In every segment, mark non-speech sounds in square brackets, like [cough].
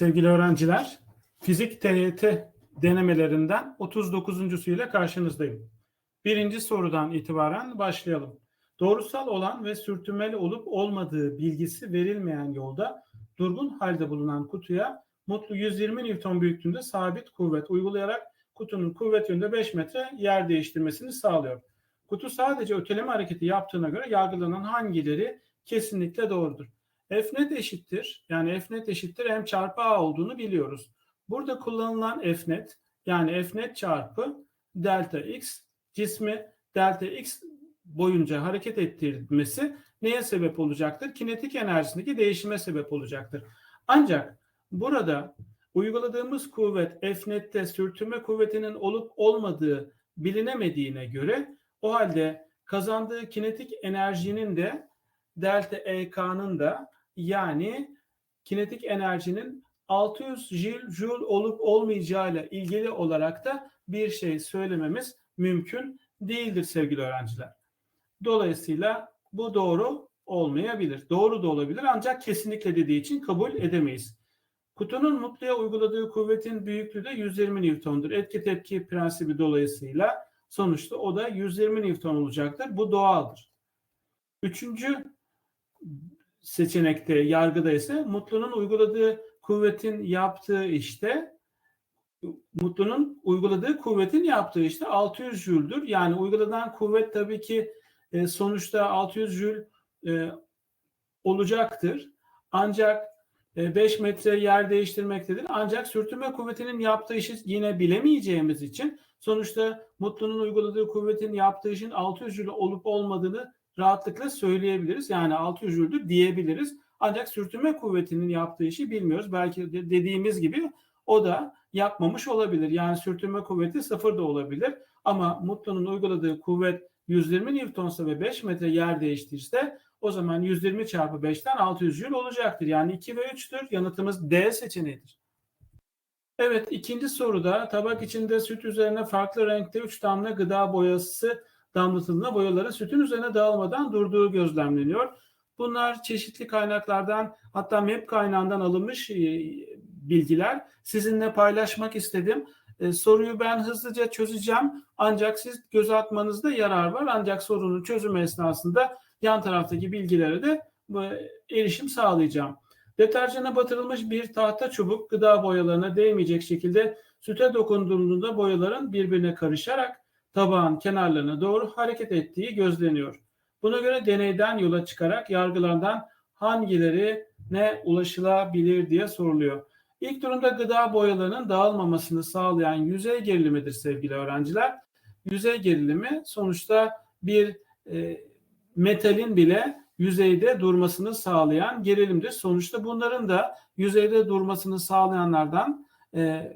Sevgili öğrenciler, fizik TYT denemelerinden 39.suyla karşınızdayım. Birinci sorudan itibaren başlayalım. Doğrusal olan ve sürtünmeli olup olmadığı bilgisi verilmeyen yolda durgun halde bulunan kutuya mutlu 120 Newton büyüklüğünde sabit kuvvet uygulayarak kutunun kuvvet yönünde 5 metre yer değiştirmesini sağlıyor. Kutu sadece öteleme hareketi yaptığına göre yargılanan hangileri kesinlikle doğrudur? F net eşittir. Yani F net eşittir M çarpı A olduğunu biliyoruz. Burada kullanılan F net yani F net çarpı delta X cismi delta X boyunca hareket ettirmesi neye sebep olacaktır? Kinetik enerjisindeki değişime sebep olacaktır. Ancak burada uyguladığımız kuvvet F nette sürtünme kuvvetinin olup olmadığı bilinemediğine göre o halde kazandığı kinetik enerjinin de delta EK'nın da yani kinetik enerjinin 600 joule olup olmayacağıyla ilgili olarak da bir şey söylememiz mümkün değildir sevgili öğrenciler. Dolayısıyla bu doğru olmayabilir. Doğru da olabilir ancak kesinlikle dediği için kabul edemeyiz. Kutunun mutluya uyguladığı kuvvetin büyüklüğü de 120 Newton'dur. Etki tepki prensibi dolayısıyla sonuçta o da 120 Newton olacaktır. Bu doğaldır. Üçüncü seçenekte yargıda ise Mutlu'nun uyguladığı kuvvetin yaptığı işte Mutlu'nun uyguladığı kuvvetin yaptığı işte 600 jüldür. Yani uygulanan kuvvet tabii ki e, sonuçta 600 jül e, olacaktır. Ancak e, 5 metre yer değiştirmektedir. Ancak sürtünme kuvvetinin yaptığı işi yine bilemeyeceğimiz için sonuçta Mutlu'nun uyguladığı kuvvetin yaptığı işin 600 jül olup olmadığını rahatlıkla söyleyebiliriz. Yani 600 jüldür diyebiliriz. Ancak sürtünme kuvvetinin yaptığı işi bilmiyoruz. Belki de dediğimiz gibi o da yapmamış olabilir. Yani sürtünme kuvveti sıfır da olabilir. Ama Mutlu'nun uyguladığı kuvvet 120 Newton'sa ve 5 metre yer değiştirirse o zaman 120 çarpı 5'ten 600 jül olacaktır. Yani 2 ve 3'tür. Yanıtımız D seçeneğidir. Evet ikinci soruda tabak içinde süt üzerine farklı renkte 3 damla gıda boyası damlatıldığında boyaların sütün üzerine dağılmadan durduğu gözlemleniyor. Bunlar çeşitli kaynaklardan hatta MEP kaynağından alınmış bilgiler. Sizinle paylaşmak istedim. E, soruyu ben hızlıca çözeceğim. Ancak siz göz atmanızda yarar var. Ancak sorunun çözümü esnasında yan taraftaki bilgilere de erişim sağlayacağım. Deterjana batırılmış bir tahta çubuk gıda boyalarına değmeyecek şekilde süte dokunduğunda boyaların birbirine karışarak tabağın kenarlarına doğru hareket ettiği gözleniyor. Buna göre deneyden yola çıkarak yargılardan hangileri ne ulaşılabilir diye soruluyor. İlk durumda gıda boyalarının dağılmamasını sağlayan yüzey gerilimidir sevgili öğrenciler. Yüzey gerilimi sonuçta bir e, metalin bile yüzeyde durmasını sağlayan gerilimdir. Sonuçta bunların da yüzeyde durmasını sağlayanlardan e,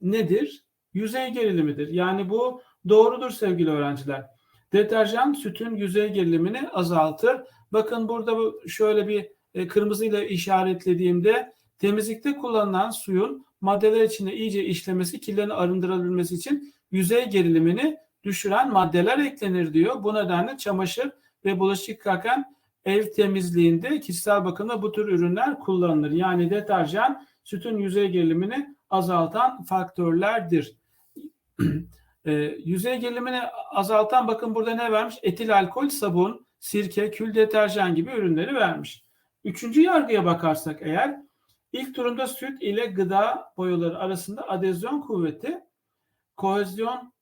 nedir? Yüzey gerilimidir. Yani bu doğrudur sevgili öğrenciler. Deterjan sütün yüzey gerilimini azaltır. Bakın burada şöyle bir e, kırmızıyla işaretlediğimde temizlikte kullanılan suyun maddeler içinde iyice işlemesi, kirlerini arındırabilmesi için yüzey gerilimini düşüren maddeler eklenir diyor. Bu nedenle çamaşır ve bulaşık yıkarken ev temizliğinde kişisel bakımda bu tür ürünler kullanılır. Yani deterjan sütün yüzey gerilimini azaltan faktörlerdir. [clears throat] e, yüzey gerilimini azaltan bakın burada ne vermiş? Etil alkol, sabun, sirke, kül deterjan gibi ürünleri vermiş. Üçüncü yargıya bakarsak eğer ilk durumda süt ile gıda boyaları arasında adezyon kuvveti kohezyon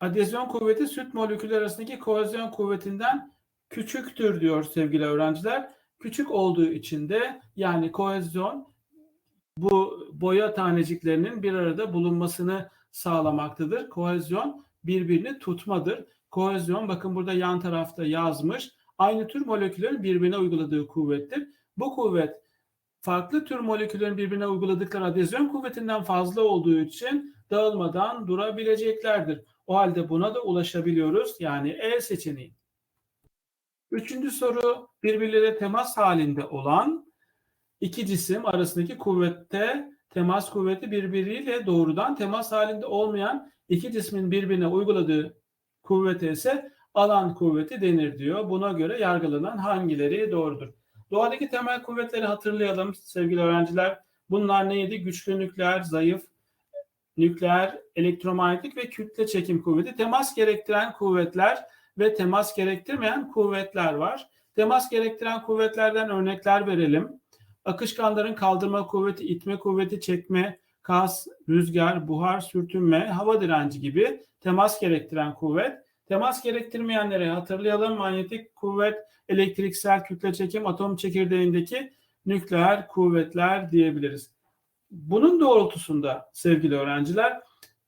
adezyon kuvveti süt molekülleri arasındaki kohezyon kuvvetinden küçüktür diyor sevgili öğrenciler. Küçük olduğu için de yani kohezyon bu boya taneciklerinin bir arada bulunmasını sağlamaktadır. Kohezyon birbirini tutmadır. Kohezyon bakın burada yan tarafta yazmış. Aynı tür moleküllerin birbirine uyguladığı kuvvettir. Bu kuvvet farklı tür moleküllerin birbirine uyguladıkları adezyon kuvvetinden fazla olduğu için dağılmadan durabileceklerdir. O halde buna da ulaşabiliyoruz. Yani E seçeneği. Üçüncü soru birbirleriyle temas halinde olan iki cisim arasındaki kuvvette temas kuvveti birbiriyle doğrudan temas halinde olmayan iki cismin birbirine uyguladığı kuvvete ise alan kuvveti denir diyor. Buna göre yargılanan hangileri doğrudur? Doğadaki temel kuvvetleri hatırlayalım sevgili öğrenciler. Bunlar neydi? Güçlü nükleer, zayıf nükleer, elektromanyetik ve kütle çekim kuvveti. Temas gerektiren kuvvetler ve temas gerektirmeyen kuvvetler var. Temas gerektiren kuvvetlerden örnekler verelim. Akışkanların kaldırma kuvveti, itme kuvveti, çekme, kas, rüzgar, buhar, sürtünme, hava direnci gibi temas gerektiren kuvvet. Temas gerektirmeyenleri hatırlayalım. Manyetik kuvvet, elektriksel kütle çekim, atom çekirdeğindeki nükleer kuvvetler diyebiliriz. Bunun doğrultusunda sevgili öğrenciler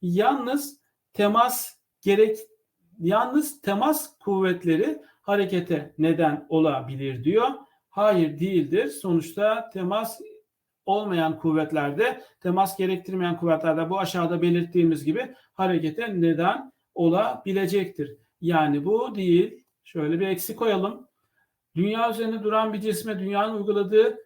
yalnız temas gerek yalnız temas kuvvetleri harekete neden olabilir diyor. Hayır değildir. Sonuçta temas olmayan kuvvetlerde, temas gerektirmeyen kuvvetlerde bu aşağıda belirttiğimiz gibi harekete neden olabilecektir. Yani bu değil. Şöyle bir eksi koyalım. Dünya üzerinde duran bir cisme dünyanın uyguladığı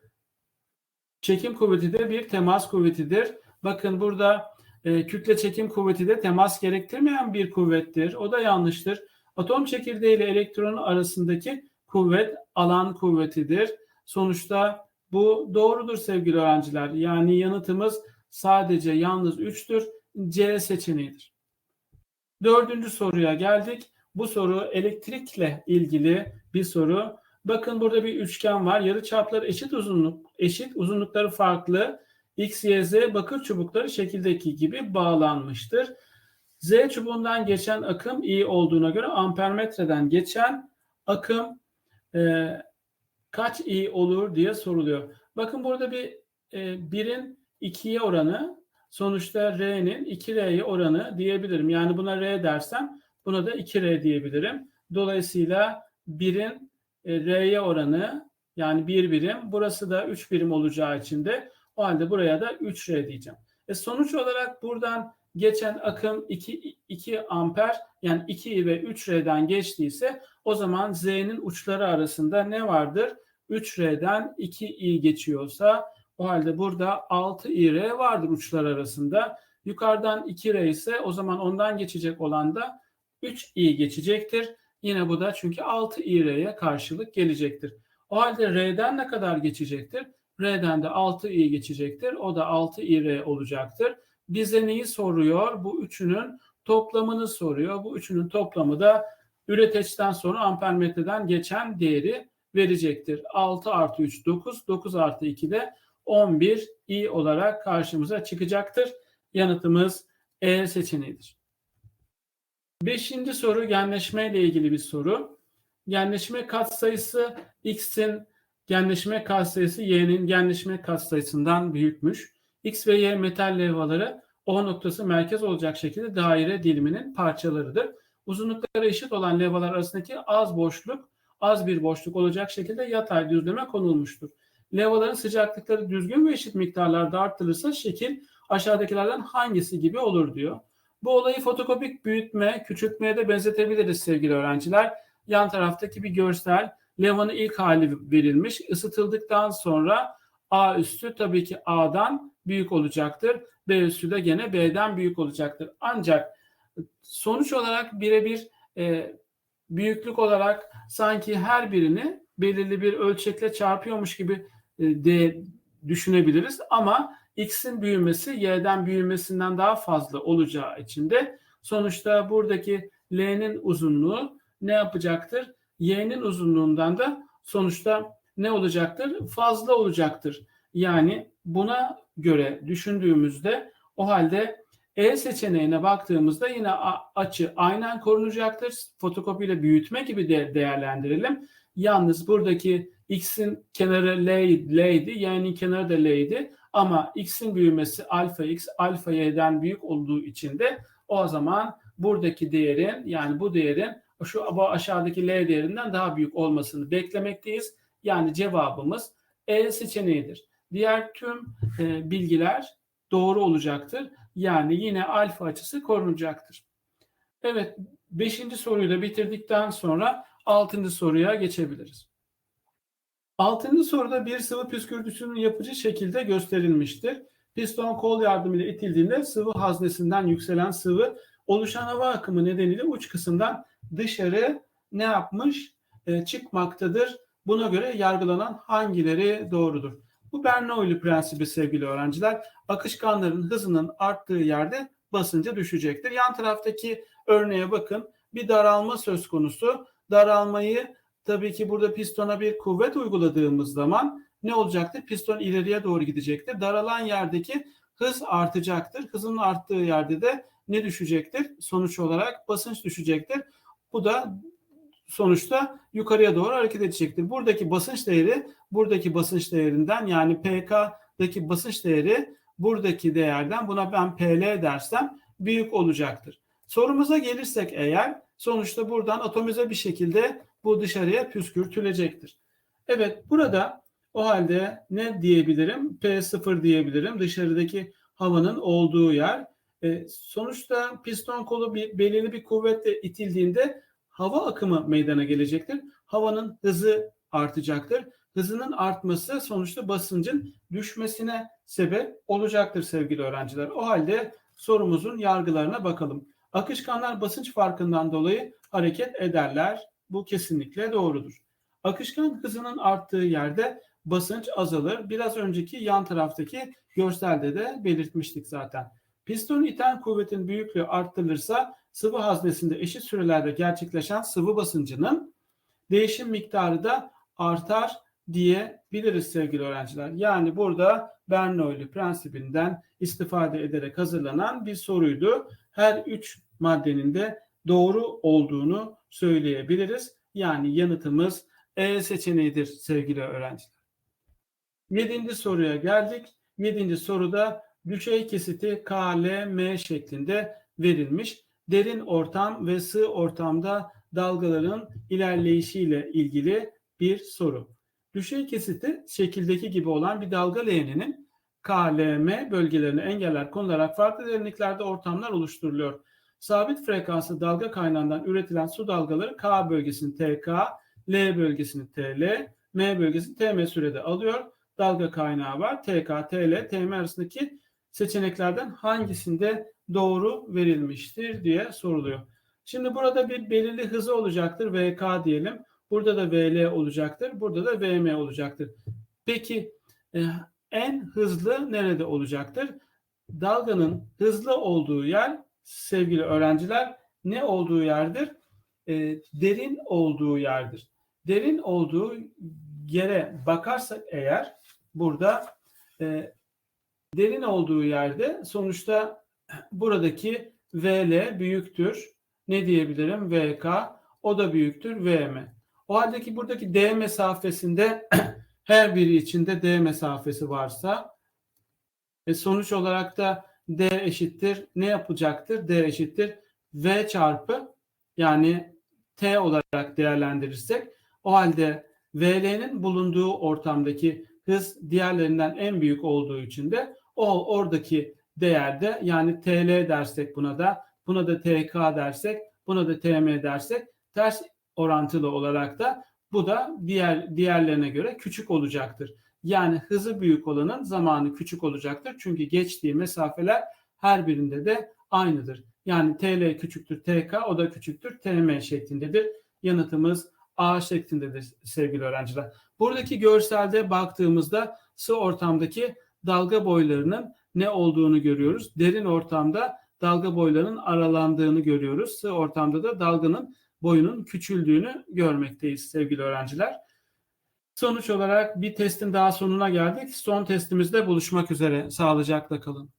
çekim kuvveti de bir temas kuvvetidir. Bakın burada e, kütle çekim kuvveti de temas gerektirmeyen bir kuvvettir. O da yanlıştır. Atom çekirdeği ile elektronun arasındaki kuvvet alan kuvvetidir. Sonuçta bu doğrudur sevgili öğrenciler. Yani yanıtımız sadece yalnız 3'tür. C seçeneğidir. Dördüncü soruya geldik. Bu soru elektrikle ilgili bir soru. Bakın burada bir üçgen var. Yarı çapları eşit uzunluk, eşit uzunlukları farklı. X, Y, Z bakır çubukları şekildeki gibi bağlanmıştır. Z çubuğundan geçen akım I olduğuna göre ampermetreden geçen akım e, kaç I olur diye soruluyor. Bakın burada bir e, birin 2'ye oranı sonuçta R'nin 2R'ye oranı diyebilirim. Yani buna R dersem buna da 2R diyebilirim. Dolayısıyla birin e, R'ye oranı yani 1 birim. Burası da 3 birim olacağı için de o halde buraya da 3R diyeceğim. E sonuç olarak buradan geçen akım 2, 2 amper yani 2 ve 3R'den geçtiyse o zaman Z'nin uçları arasında ne vardır? 3R'den 2I geçiyorsa o halde burada 6Ir vardır uçlar arasında. Yukarıdan 2R ise o zaman ondan geçecek olan da 3I geçecektir. Yine bu da çünkü 6İR'ye karşılık gelecektir. O halde R'den ne kadar geçecektir? R'den de 6i geçecektir. O da 6ir olacaktır. Bize neyi soruyor? Bu üçünün toplamını soruyor. Bu üçünün toplamı da üreteçten sonra ampermetreden geçen değeri verecektir. 6 artı 3 9, 9 artı 2 de 11 i olarak karşımıza çıkacaktır. Yanıtımız E seçeneğidir. Beşinci soru genleşme ile ilgili bir soru. Genleşme katsayısı x'in genleşme katsayısı y'nin genleşme katsayısından büyükmüş. X ve Y metal levhaları O noktası merkez olacak şekilde daire diliminin parçalarıdır. Uzunlukları eşit olan levhalar arasındaki az boşluk, az bir boşluk olacak şekilde yatay düzleme konulmuştur. Levhaların sıcaklıkları düzgün ve eşit miktarlarda artırılırsa şekil aşağıdakilerden hangisi gibi olur diyor. Bu olayı fotokopik büyütme, küçültmeye de benzetebiliriz sevgili öğrenciler. Yan taraftaki bir görsel levhanın ilk hali verilmiş. Isıtıldıktan sonra A üstü tabii ki A'dan büyük olacaktır. B üstü de gene B'den büyük olacaktır. Ancak sonuç olarak birebir e, büyüklük olarak sanki her birini belirli bir ölçekle çarpıyormuş gibi e, de düşünebiliriz. Ama x'in büyümesi y'den büyümesinden daha fazla olacağı için de sonuçta buradaki l'nin uzunluğu ne yapacaktır? y'nin uzunluğundan da sonuçta ne olacaktır? Fazla olacaktır. Yani buna göre düşündüğümüzde o halde E seçeneğine baktığımızda yine açı aynen korunacaktır. Fotokopiyle büyütme gibi de değerlendirelim. Yalnız buradaki x'in kenarı L, L'ydi, y'nin kenarı da L'ydi. Ama x'in büyümesi alfa x, alfa y'den büyük olduğu için de o zaman buradaki değerin yani bu değerin şu aşağıdaki L değerinden daha büyük olmasını beklemekteyiz. Yani cevabımız E seçeneğidir. Diğer tüm e, bilgiler doğru olacaktır. Yani yine alfa açısı korunacaktır. Evet, beşinci soruyu da bitirdikten sonra altıncı soruya geçebiliriz. Altıncı soruda bir sıvı püskürtüsünün yapıcı şekilde gösterilmiştir. Piston kol yardımıyla itildiğinde sıvı haznesinden yükselen sıvı oluşan hava akımı nedeniyle uç kısımdan dışarı ne yapmış? E, çıkmaktadır. Buna göre yargılanan hangileri doğrudur? Bu Bernoulli prensibi sevgili öğrenciler. Akışkanların hızının arttığı yerde basıncı düşecektir. Yan taraftaki örneğe bakın. Bir daralma söz konusu. Daralmayı tabii ki burada pistona bir kuvvet uyguladığımız zaman ne olacaktır? Piston ileriye doğru gidecektir. Daralan yerdeki hız artacaktır. Hızın arttığı yerde de ne düşecektir? Sonuç olarak basınç düşecektir. Bu da sonuçta yukarıya doğru hareket edecektir. Buradaki basınç değeri buradaki basınç değerinden yani PK'daki basınç değeri buradaki değerden buna ben PL dersem büyük olacaktır. Sorumuza gelirsek eğer sonuçta buradan atomize bir şekilde bu dışarıya püskürtülecektir. Evet burada o halde ne diyebilirim? P0 diyebilirim. Dışarıdaki havanın olduğu yer. E, sonuçta piston kolu bir, belirli bir kuvvetle itildiğinde hava akımı meydana gelecektir. Havanın hızı artacaktır. Hızının artması sonuçta basıncın düşmesine sebep olacaktır sevgili öğrenciler. O halde sorumuzun yargılarına bakalım. Akışkanlar basınç farkından dolayı hareket ederler. Bu kesinlikle doğrudur. Akışkan hızının arttığı yerde basınç azalır. Biraz önceki yan taraftaki görselde de belirtmiştik zaten. Piston iten kuvvetin büyüklüğü arttırılırsa sıvı haznesinde eşit sürelerde gerçekleşen sıvı basıncının değişim miktarı da artar diyebiliriz sevgili öğrenciler. Yani burada Bernoulli prensibinden istifade ederek hazırlanan bir soruydu. Her üç maddenin de doğru olduğunu söyleyebiliriz. Yani yanıtımız E seçeneğidir sevgili öğrenciler. Yedinci soruya geldik. Yedinci soruda düşey kesiti KLM şeklinde verilmiş. Derin ortam ve sığ ortamda dalgaların ilerleyişiyle ilgili bir soru. Düşey kesiti şekildeki gibi olan bir dalga leğeninin KLM bölgelerini engeller konularak farklı derinliklerde ortamlar oluşturuluyor. Sabit frekanslı dalga kaynağından üretilen su dalgaları K bölgesini TK, L bölgesini TL, M bölgesini TM sürede alıyor. Dalga kaynağı var. TK, TL, TM arasındaki seçeneklerden hangisinde doğru verilmiştir diye soruluyor. Şimdi burada bir belirli hızı olacaktır. VK diyelim. Burada da VL olacaktır. Burada da VM olacaktır. Peki e, en hızlı nerede olacaktır? Dalganın hızlı olduğu yer sevgili öğrenciler ne olduğu yerdir? E, derin olduğu yerdir. Derin olduğu yere bakarsak eğer burada e, derin olduğu yerde sonuçta buradaki VL büyüktür. Ne diyebilirim? VK o da büyüktür VM. O haldeki buradaki D mesafesinde [clears throat] her biri içinde D mesafesi varsa e sonuç olarak da D eşittir ne yapacaktır? D eşittir V çarpı yani T olarak değerlendirirsek o halde VL'nin bulunduğu ortamdaki hız diğerlerinden en büyük olduğu için de o oradaki değerde yani TL dersek buna da buna da TK dersek buna da TM dersek ters orantılı olarak da bu da diğer diğerlerine göre küçük olacaktır. Yani hızı büyük olanın zamanı küçük olacaktır. Çünkü geçtiği mesafeler her birinde de aynıdır. Yani TL küçüktür TK o da küçüktür TM şeklindedir. Yanıtımız A şeklindedir sevgili öğrenciler. Buradaki görselde baktığımızda sı ortamdaki dalga boylarının ne olduğunu görüyoruz. Derin ortamda dalga boylarının aralandığını görüyoruz. Sığ ortamda da dalganın boyunun küçüldüğünü görmekteyiz sevgili öğrenciler. Sonuç olarak bir testin daha sonuna geldik. Son testimizde buluşmak üzere. Sağlıcakla kalın.